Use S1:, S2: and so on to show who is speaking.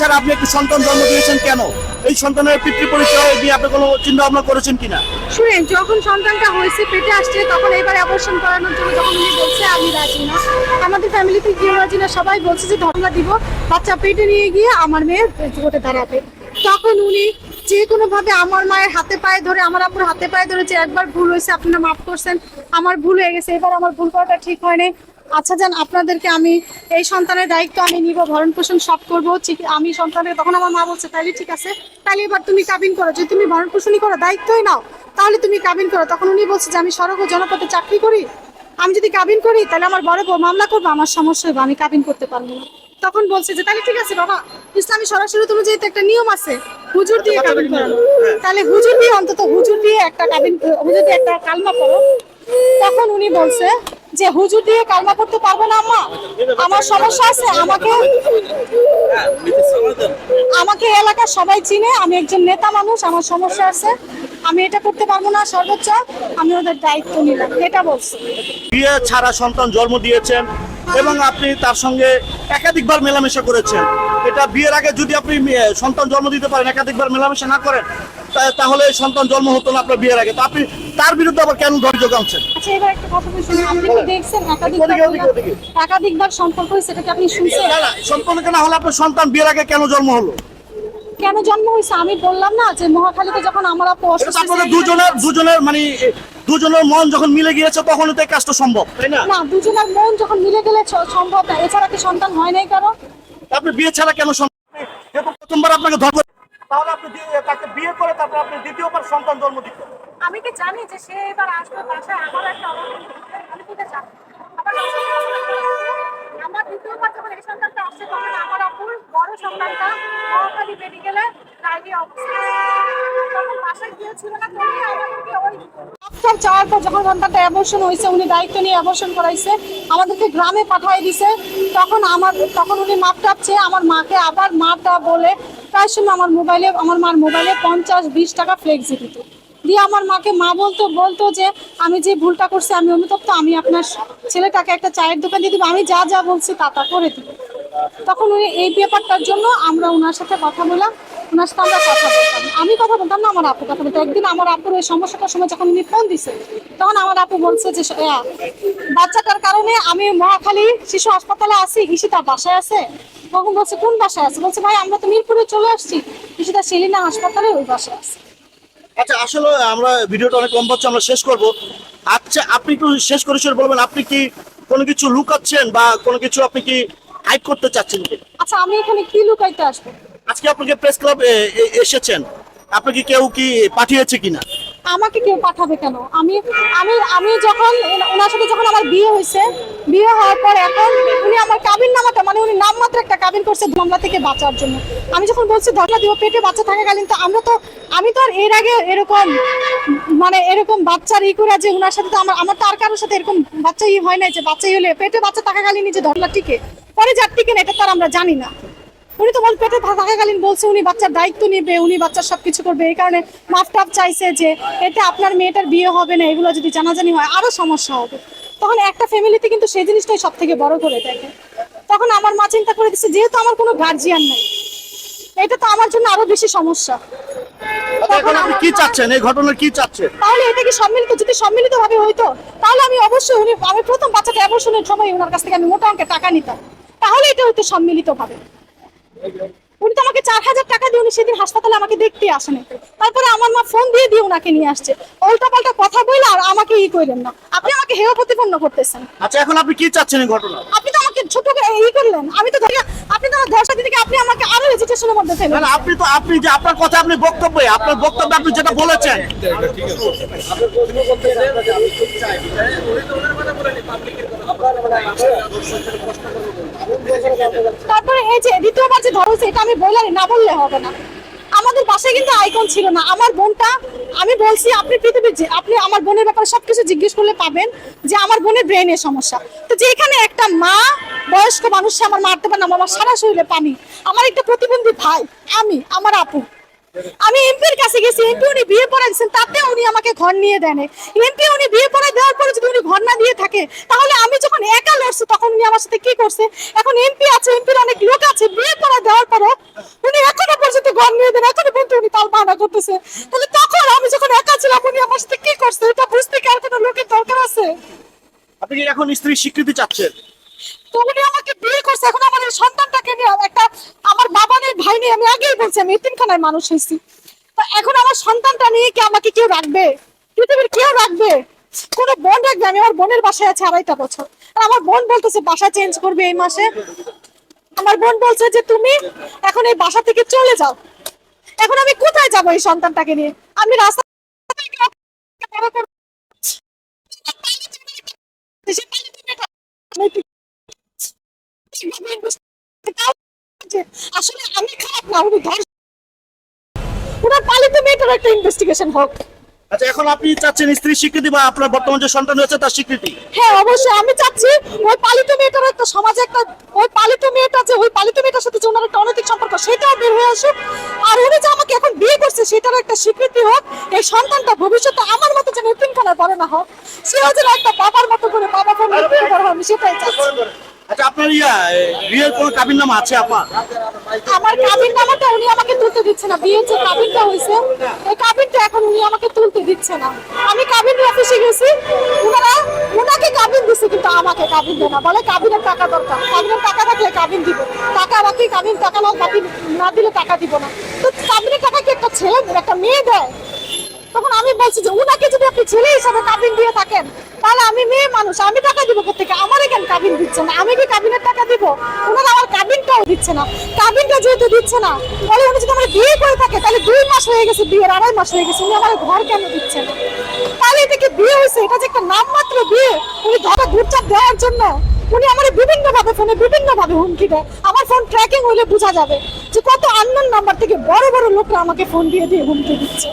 S1: ছাড়া আপনি একটি সন্তান জন্ম দিয়েছেন কেন? এই সন্তানের পিতৃ পরিচয় নিয়ে আপনি কোনো চিন্তা ভাবনা করেছেন কিনা?
S2: শুনেন, যখন সন্তানটা হয়েছে, পেটে আসছে তখন এবার অপারেশন করানোর জন্য যখন উনি বলছে, আমি রাজি না। আমাদের ফ্যামিলিতে কেউ রাজি না, সবাই বলছে যে, ধর্মা দিব, বাচ্চা পেটে নিয়ে গিয়ে আমার মেয়ের জোটে দাঁড়াবে। তখন উনি যে কোনো ভাবে আমার মায়ের হাতে পায়ে ধরে, আমার আপুর হাতে পায়ে ধরে যে একবার ভুল হয়েছে আপনারা মাফ করছেন, আমার ভুল হয়ে গেছে, এবার আমার ভুল করাটা ঠিক হয়নি আচ্ছা যান আপনাদেরকে আমি এই সন্তানের দায়িত্ব আমি নিব ভরণ পোষণ সব করব আমি সন্তানের তখন আমার মা বলছে তাইলে ঠিক আছে তাহলে এবার তুমি কাবিন করো যদি তুমি ভরণ পোষণই করো দায়িত্বই নাও তাহলে তুমি কাবিন করো। তখন উনি বলছে যে আমি সড়ক ও জনপথে চাকরি করি আমি যদি কাবিন করি তাহলে আমার বড় বউ মামলা করব আমার সমস্যা হবে আমি কাবিন করতে পারব না। তখন বলছে যে তাহলে ঠিক আছে বাবা ইসলামী সরাসরি তুমি যেহেতু একটা নিয়ম আছে হুজুর দিয়ে কাবিন করানো তাহলে হুজুর দিয়ে অন্তত হুজুর দিয়ে একটা কাবিন হুজুর দিয়ে একটা কালমা করো। তখন উনি বলছে যে হুজুর দিয়ে কালমা করতে পারব না, আম্মা? আমার সমস্যা আছে, আমাকে আমাকে এলাকার সবাই চিনে, আমি একজন নেতা মানুষ, আমার সমস্যা আছে। আমি এটা করতে পারব না, সর্বোচ্চ আমি ওদের দায়িত্ব নিলাম, এটা বলছি।
S1: বিয়ে ছাড়া সন্তান জন্ম দিয়েছেন এবং আপনি তার সঙ্গে একাধিকবার মেলামেশা করেছেন। এটা বিয়ের আগে যদি আপনি সন্তান জন্ম দিতে পারেন, একাধিকবার মেলামেশা না করেন তাহলে সন্তান জন্ম হতো না আপনার বিয়ের আগে। তো আপনি তার বিরুদ্ধে আবার কেন ধৈর্য গামছেন
S2: আচ্ছা এবার একটা কথা বলি শুনুন আপনি কি দেখছেন একাধিকবার। একাধিকবার সম্পর্ক হয়েছে এটা কি আপনি শুনছেন?
S1: না না সম্পর্ক না হলে? আপনার সন্তান বিয়ের আগে কেন জন্ম হলো?
S2: কেন জন্ম হয়েছে? আমি বললাম না যে মহাখালীতে যখন আমার আপু অসুস্থ
S1: আপনাদের দুজনের দুজনের মানে দুজনের মন যখন মিলে গিয়েছে তখনই তো এই কাজটা সম্ভব তাই না?
S2: না দুজনের মন যখন মিলে গেলে সম্ভব না। এছাড়া কি সন্তান হয় নাই কারও?
S1: আপনি বিয়ে ছাড়া কেন সম্ভব প্রথমবার আপনাকে ধর্ম তাহলে আপনি বিয়ে করে তারপর আপনি দ্বিতীয়বার সন্তান জন্ম দিতেন
S2: আমি কি জানি যে সে এবার আসবে বাসায়? আমার একটা তখন আমার বড় না আমাদেরকে যখন হয়েছে, উনি দায়িত্ব নিয়ে করাইছে, আমাদেরকে গ্রামে পাঠিয়ে দিছে। তখন আমার তখন উনি মাপ টাপছে আমার মাকে আবার মাটা বলে প্রায় সময় আমার মোবাইলে আমার মার মোবাইলে পঞ্চাশ, বিশ টাকা ফ্লেক্সি দিত। দিয়ে আমার মাকে মা বলতো বলতো যে, আমি যে ভুলটা করছি, আমি অনুতপ্ত, আমি আপনার ছেলেটাকে একটা চায়ের দোকান দিয়ে দিব, আমি যা যা বলছি, তা তা করে দিব। তখন উনি এই ব্যাপারটার জন্য আমরা ওনার সাথে কথা বললাম ওনার সাথে আমরা কথা বলতাম। আমি কথা বলতাম না, আমার আপু কথা বলতো। একদিন আমার আপুর ওই সমস্যাটার সময় যখন উনি ফোন দিছে, তখন আমার আপু বলছে যে বাচ্চাটার কারণে আমি মহাখালী শিশু হাসপাতালে আছি ইসি ঈশিতা বাসায় আছে তখন বলছে কোন বাসায় আছে? বলছে ভাই আমরা তো মিরপুরে চলে আসছি। ঈশিতা সেলিনা হাসপাতালে ওই বাসায় আছে।
S1: আচ্ছা আসলে আমরা ভিডিওটা অনেক কম পাচ্ছি আমরা শেষ করব। আচ্ছা আপনি একটু শেষ করে শেষ বলবেন আপনি কি কোনো কিছু লুকাচ্ছেন বা কোনো কিছু আপনি কি হাইড করতে চাচ্ছেন
S2: আচ্ছা আমি এখানে কি লুকাইতে আসব?
S1: আজকে আপনাকে প্রেস ক্লাব এসেছেন। আপনি কি কেউ কি পাঠিয়েছে কিনা?
S2: আমাকে কেউ পাঠাবে কেন? আমি আমি আমি যখন, ওনার সাথে যখন আমার বিয়ে হয়েছে, বিয়ে হওয়ার পর এখন উনি আমার কাবিন নামাটা মানে উনি নামমাত্র একটা কাবিন করছে মামলা থেকে বাঁচার জন্য। আমি যখন বলছি ধর্ণা দিব, পেটে বাচ্চা থাকাকালীন তো আমরা তো, আমি তো আর এর আগে এরকম মানে এরকম বাচ্চার ই করে যে ওনার সাথে তো আমার আমার তো আর কারোর সাথে এরকম বাচ্চা ই হয় না যে বাচ্চা ই হলে, পেটে বাচ্চা থাকাকালীন যে ধর্ণা টিকে। পরে যার টিকে না, এটা তো আর আমরা জানি না। উনি তো বল পেটে থাকাকালীন বলছে উনি বাচ্চার দায়িত্ব নেবে উনি বাচ্চার সবকিছু করবে। এই কারণে মাফ টাফ চাইছে যে এতে আপনার মেয়েটার বিয়ে হবে না এগুলো যদি জানাজানি হয় আরও সমস্যা হবে। তখন একটা ফ্যামিলিতে কিন্তু সেই জিনিসটাই সব থেকে বড় করে দেখে। তখন আমার মা চিন্তা করে দিচ্ছে যেহেতু আমার কোনো গার্জিয়ান নেই এটা তো আমার জন্য আরও বেশি সমস্যা।
S1: আচ্ছা, এখন আপনি কি চাচ্ছেন? এই ঘটনার কি চাচ্ছেন?
S2: তাহলে এটা কি সম্মিলিত যদি সম্মিলিত ভাবে হইতো তাহলে আমি অবশ্যই উনি আমি প্রথম বাচ্চাটা অ্যাবর্শনের সময় ওনার কাছ থেকে আমি মোটা অঙ্কের টাকা নিতাম। তাহলে এটা হইতো সম্মিলিত ভাবে উনি তো আমাকে চার হাজার টাকা দিয়ে উনি সেদিন হাসপাতালে আমাকে দেখতে আসেন। তারপরে আমার মা ফোন দিয়ে দিয়ে ওনাকে নিয়ে আসছে। উল্টা পাল্টা কথা বলে আর আমাকে ই করেন না। আপনি আমাকে হেয় প্রতিপন্ন করতেছেন।
S1: আচ্ছা এখন আপনি কি চাচ্ছেন এই ঘটনা?
S2: আপনি তো আমাকে ছোট করে ই করলেন। আমি তো আপনি তো ধর্ষা দিদিকে আপনি আমাকে আরও রেজিস্ট্রেশনের মধ্যে ফেলেন
S1: না, আপনি তো আপনি যে আপনার কথা আপনি বক্তব্য আপনার বক্তব্য আপনি যেটা বলেছেন।
S2: তারপরে এই যে দ্বিতীয়বার যে ধরেছে এটা আমি বললাম না বললে হবে না। আমাদের বাসায় কিন্তু আইকন ছিল না। আমার বোনটা, আমি বলছি, আপনি পৃথিবীর যে, আপনি আমার বোনের ব্যাপারে সবকিছু জিজ্ঞেস করলে পাবেন যে আমার বোনের ব্রেনের সমস্যা। তো যে এখানে একটা মা, বয়স্ক মানুষ আমার মারতে পারে না, আমার সারা শরীরে পানি। আমার একটা প্রতিবন্ধী ভাই, আমি, আমার আপু। আমি এমপির কাছে গেছি, এমপি উনি বিয়ে পড়াইছেন তাতে উনি আমাকে ঘর নিয়ে দেন এমপি উনি বিয়ে পড়াই দেওয়ার পরে যদি উনি ঘর না দিয়ে থাকে, তাহলে আমি যখন একা লড়ছি, তখন উনি আমার সাথে কি করছে? এখন এমপি আছে, এমপির অনেক লোক আছে, বিয়ে পড়া দেওয়ার পরে উনি এখনও পর্যন্ত ঘর নিয়ে দেন, এখনও পর্যন্ত উনি তাল বাহানা করতেছে। তাহলে তখন আমি যখন একা ছিলাম, উনি আমার সাথে কি করছে? এটা বুঝতে কি আর কোনো লোকের দরকার আছে?
S1: আপনি এখন স্ত্রীর স্বীকৃতি চাচ্ছেন?
S2: তো উনি আমাকে বিয়ে করছে, এখন আমার এই সন্তানটাকে নিয়ে একটা, আমার বাবা নেই, ভাই নেই, আমি আগেই বলছি, আমি এতিমখানায় মানুষ হয়েছি। এখন আমার সন্তানটা নিয়ে কি আমাকে কেউ রাখবে? পৃথিবীর কেউ রাখবে? কোন বোন রাখবে? আমি আমার বোনের বাসায় আছে আড়াইটা বছর। আমার বোন বলতেছে, বাসা চেঞ্জ করবে এই মাসে। আমার বোন বলছে যে, তুমি এখন এই বাসা থেকে চলে যাও। এখন আমি কোথায় যাব এই সন্তানটাকে নিয়ে? আমি রাস্তা আসলে আমি খারাপ না উনি ধর ওনার পালিত মেয়েটার একটা ইনভেস্টিগেশন হোক।
S1: আচ্ছা এখন আপনি চাচ্ছেন স্ত্রীর স্বীকৃতি বা আপনার বর্তমান যে সন্তান রয়েছে তার স্বীকৃতি?
S2: হ্যাঁ অবশ্যই আমি চাচ্ছি ওই পালিত মেয়েটার একটা সমাজে একটা ওই পালিত মেয়েটা যে ওই পালিত মেয়েটার সাথে যে ওনার একটা অনৈতিক সম্পর্ক সেটাও বের হয়ে আসুক। আর উনি যে আমাকে এখন বিয়ে করছে সেটার একটা স্বীকৃতি হোক। এই সন্তানটা ভবিষ্যতে আমার মতো যেন এতিমখানায় বড় না হোক। সেও যেন একটা বাবার মতো করে বাবা ফোন আমি সেটাই চাচ্ছি।
S1: আপনার নামা আছে আপনার
S2: আমার কাবিন নামাটা উনি আমাকে তুলতে দিচ্ছে না। বিয়ের যে হয়েছে ওই কাবিনটা এখন উনি আমাকে তুলতে দিচ্ছে না। আমি কাবিন অফিসে গেছি, উনারা, উনাকে কাবিন দিচ্ছে কিন্তু আমাকে কাবিন দেয় না। বলে কাবিনের টাকা দরকার। কাবিনের টাকা থাকলে কাবিন দিব। টাকা বাকি কাবিন, টাকা নাও না দিলে টাকা দিব না। তো কাবিনের টাকা কি একটা ছেলে, একটা মেয়ে দেয়? তখন আমি বলছি যে উনাকে যদি আপনি ছেলে হিসাবে কাবিন দিয়ে থাকেন, তাহলে আমি মেয়ে মানুষ, আমি টাকা দিব কোথেকে আমার এখানে কাবিন দিচ্ছে না? আমি কি কাবিনের টাকা দিব? ওনারা আমার কাবিনটাও দিচ্ছে না। কাবিনটা যেহেতু দিচ্ছে না, তাহলে উনি যদি আমার বিয়ে করে থাকে, তাহলে দুই মাস হয়ে গেছে, বিয়ের আড়াই মাস হয়ে গেছে, উনি আমার ঘর কেন দিচ্ছে না? তাহলে এটা কি বিয়ে হয়েছে এটা যে একটা নামমাত্র বিয়ে, উনি ধরা ঘুরচাপ দেওয়ার জন্য উনি আমার বিভিন্ন ভাবে ফোনে বিভিন্ন ভাবে হুমকি দেয়। আমার ফোন ট্র্যাকিং হলে বোঝা যাবে যে কত আননোন নাম্বার থেকে বড় বড় লোকরা আমাকে ফোন দিয়ে দিয়ে হুমকি দিচ্ছে।